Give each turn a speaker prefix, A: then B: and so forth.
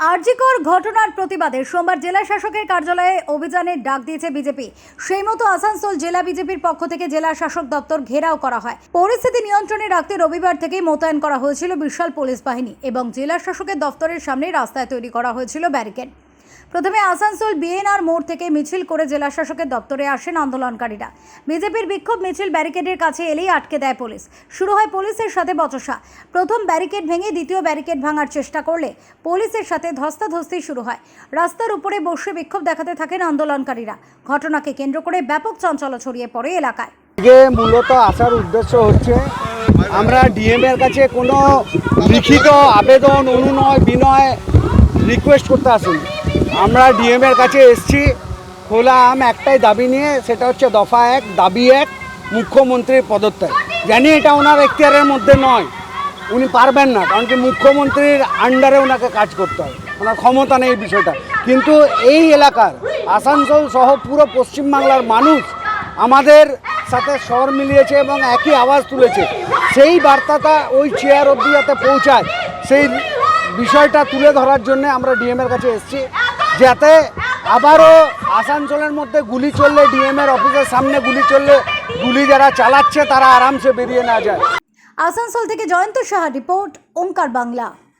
A: আরজিকর ঘটনার প্রতিবাদে সোমবার জেলা শাসকের কার্যালয়ে অভিযানের ডাক দিয়েছে বিজেপি। সেই মতো আসানসোল জেলা বিজেপির পক্ষ থেকে জেলা শাসক দপ্তর ঘেরাও করা হয়। পরিস্থিতি নিয়ন্ত্রণে রাখতে রবিবার থেকেই মোতায়েন করা হয়েছিল বিশাল পুলিশ বাহিনী এবং জেলা শাসকের দপ্তরের সামনে রাস্তায় তৈরি করা হয়েছিল ব্যারিকেড। প্রথমে আসানসোল, বিএনআর মোড় থেকে মিছিল করে জেলা শাসকের দপ্তরে আসেন আন্দোলনকারীরা। বিজেপির বিক্ষোভ মিছিল ব্যারিকেডের কাছে এলেই আটকে দেয় পুলিশ। শুরু হয় পুলিশের সাথে বচসা। প্রথম ব্যারিকেড ভেঙে দ্বিতীয় ব্যারিকেড ভাঙার চেষ্টা করলে পুলিশের সাথে ধস্তাধস্তি শুরু হয়। রাস্তার উপরে বসে বিক্ষোভ দেখাতে থাকেন আন্দোলনকারীরা। ঘটনাকে কেন্দ্র করে ব্যাপক চঞ্চল ছড়িয়ে পড়ে এলাকায়।
B: মূলত আসার উদ্দেশ্য হচ্ছে, আমরা ডিএম এর কাছে কোনো লিখিত আবেদন, অনুনয়, বিনয় রিকোয়েস্ট করতে আসিনি। আমরা ডিএম এর কাছে এসছি। খোলা আম একটাই দাবি নিয়ে, সেটা হচ্ছে দফা এক, দাবি এক, মুখ্যমন্ত্রীর পদত্যাগ। জানি এটা ওনার এখতিয়ারের মধ্যে নয়। উনি পারবেন না, কারণ কি মুখ্যমন্ত্রীর আন্ডারে ওনাকে কাজ করতে হয়। ওনার ক্ষমতা নেই এই বিষয়টা। কিন্তু এই এলাকার, আসানসোল সহ পুরো পশ্চিমবাংলার মানুষ আমাদের সাথে স্বর মিলিয়েছে এবং একই আওয়াজ তুলেছে। সেই বার্তাটা ওই চেয়ার অবধি যাতে পৌঁছায়, সেই বিষয়টা তুলে ধরার জন্য আমরা ডিএম এর কাছে এসেছি। যাতে আবারও আসানসোলের মধ্যে গুলি চললে ডিএম এর অফিসের সামনে গুলি চললে, গুলি যারা চালাচ্ছে তারা আরামসে বেরিয়ে না যায়।
A: আসানসোল থেকে জয়ন্ত সাহা রিপোর্ট ওঙ্কার বাংলা।